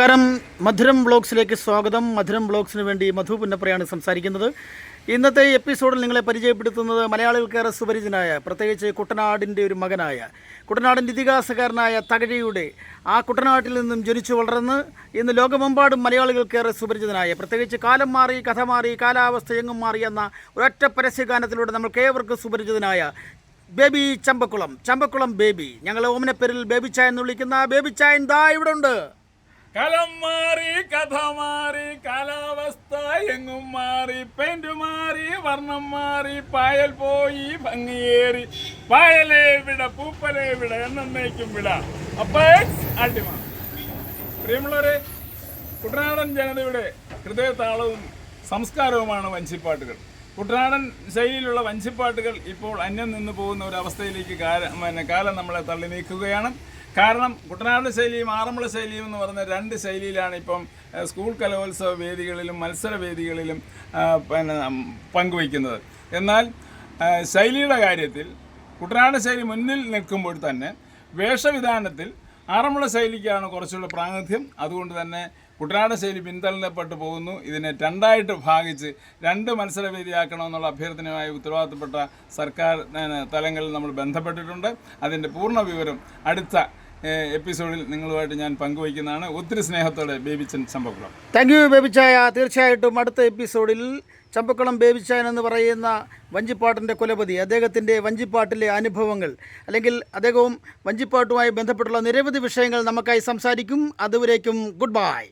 നമസ്കാരം. മധുരം ബ്ലോഗ്സിലേക്ക് സ്വാഗതം. മധുരം ബ്ലോഗ്സിന് വേണ്ടി മധു പുന്നപ്രയാണ് സംസാരിക്കുന്നത്. ഇന്നത്തെ എപ്പിസോഡിൽ നിങ്ങളെ പരിചയപ്പെടുത്തുന്നത് മലയാളികൾക്കേറെ സുപരിചിതനായ പ്രത്യേകിച്ച് കുട്ടനാടിന്റെ ഒരു മകനായ കുട്ടനാടിന്റെ ഇതിഹാസകാരനായ തകഴിയുടെ ആ കുട്ടനാട്ടിൽ നിന്നും ജനിച്ചു വളർന്ന് ഇന്ന് ലോകമെമ്പാടും മലയാളികൾക്കേറെ സുപരിചിതനായ പ്രത്യേകിച്ച് കാലം മാറി കഥ മാറി കാലാവസ്ഥ എങ്ങും മാറി എന്ന ഒരൊറ്റ പരസ്യഗാനത്തിലൂടെ നമ്മൾക്ക് ഏവർക്കും സുപരിചിതനായ ബേബി ചമ്പക്കുളം. ചമ്പക്കുളം ബേബി. ഞങ്ങൾ ഓമനപ്പേരിൽ ബേബി ചായ എന്ന് വിളിക്കുന്ന ബേബി ചായ ദാ ഇവിടെ ഉണ്ട് കലം മാറി കഥ മാറി കാലാവസ്ഥ എങ്ങും മാറി പെയിന്റ് മാറി വർണം മാറി പായൽ പോയി ഭംഗിയേറി. പായലേ വിട പൂപ്പലേ വിട എന്നേക്കും വിട. അപ്പേക്സ് അൾട്ടിമ പ്രിയമുള്ളവരെ കുട്ടനാടൻ ജനതയുടെ ഹൃദയതാളവും സംസ്കാരവുമാണ് വഞ്ചിപ്പാട്ടുകൾ. കുട്ടനാടൻ ശൈലിയിലുള്ള വഞ്ചിപ്പാട്ടുകൾ ഇപ്പോൾ അന്യം നിന്ന് പോകുന്ന ഒരു അവസ്ഥയിലേക്ക് കാലം നമ്മളെ തള്ളി നീക്കുകയാണ്. കാരണം കുട്ടനാട് ശൈലിയും ആറന്മുള ശൈലിയും എന്ന് പറയുന്ന രണ്ട് ശൈലിയിലാണ് ഇപ്പം സ്കൂൾ കലോത്സവ വേദികളിലും മത്സര വേദികളിലും പിന്നെ പങ്കുവയ്ക്കുന്നത്. എന്നാൽ ശൈലിയുടെ കാര്യത്തിൽ കുട്ടനാട് ശൈലി മുന്നിൽ നിൽക്കുമ്പോൾ തന്നെ വേഷവിധാനത്തിൽ ആറന്മുള ശൈലിക്കാണ് കുറച്ചുകൂടെ പ്രാതിനിധ്യം അതുകൊണ്ട് തന്നെ കുട്ടനാട് ശൈലി പിന്തള്ളപ്പെട്ട് പോകുന്നു. ഇതിനെ രണ്ടായിട്ട് ഭാഗിച്ച് രണ്ട് മത്സരവേദിയാക്കണമെന്നുള്ള അഭ്യർത്ഥനയുമായി ഉത്തരവാദിത്തപ്പെട്ട സർക്കാർ തലങ്ങളിൽ നമ്മൾ ബന്ധപ്പെട്ടിട്ടുണ്ട്. അതിന്റെ പൂർണ വിവരം അടുത്ത എപ്പിസോഡിൽ നിങ്ങളുമായിട്ട് ഞാൻ പങ്കുവയ്ക്കുന്നതാണ്. ഒത്തിരി സ്നേഹത്തോടെ ബേബിച്ചൻ ചമ്പക്കുളം. താങ്ക് യു ബേബിച്ചായ. തീർച്ചയായിട്ടും അടുത്ത എപ്പിസോഡിൽ ചമ്പക്കുളം ബേബിച്ചായൻ എന്ന് പറയുന്ന വഞ്ചിപ്പാട്ടിന്റെ കുലപതി അദ്ദേഹത്തിന്റെ വഞ്ചിപ്പാട്ടിലെ അനുഭവങ്ങൾ അല്ലെങ്കിൽ അദ്ദേഹവും വഞ്ചിപ്പാട്ടുമായി ബന്ധപ്പെട്ടുള്ള നിരവധി വിഷയങ്ങൾ നമുക്കായി സംസാരിക്കും. അതുവരേക്കും ഗുഡ് ബൈ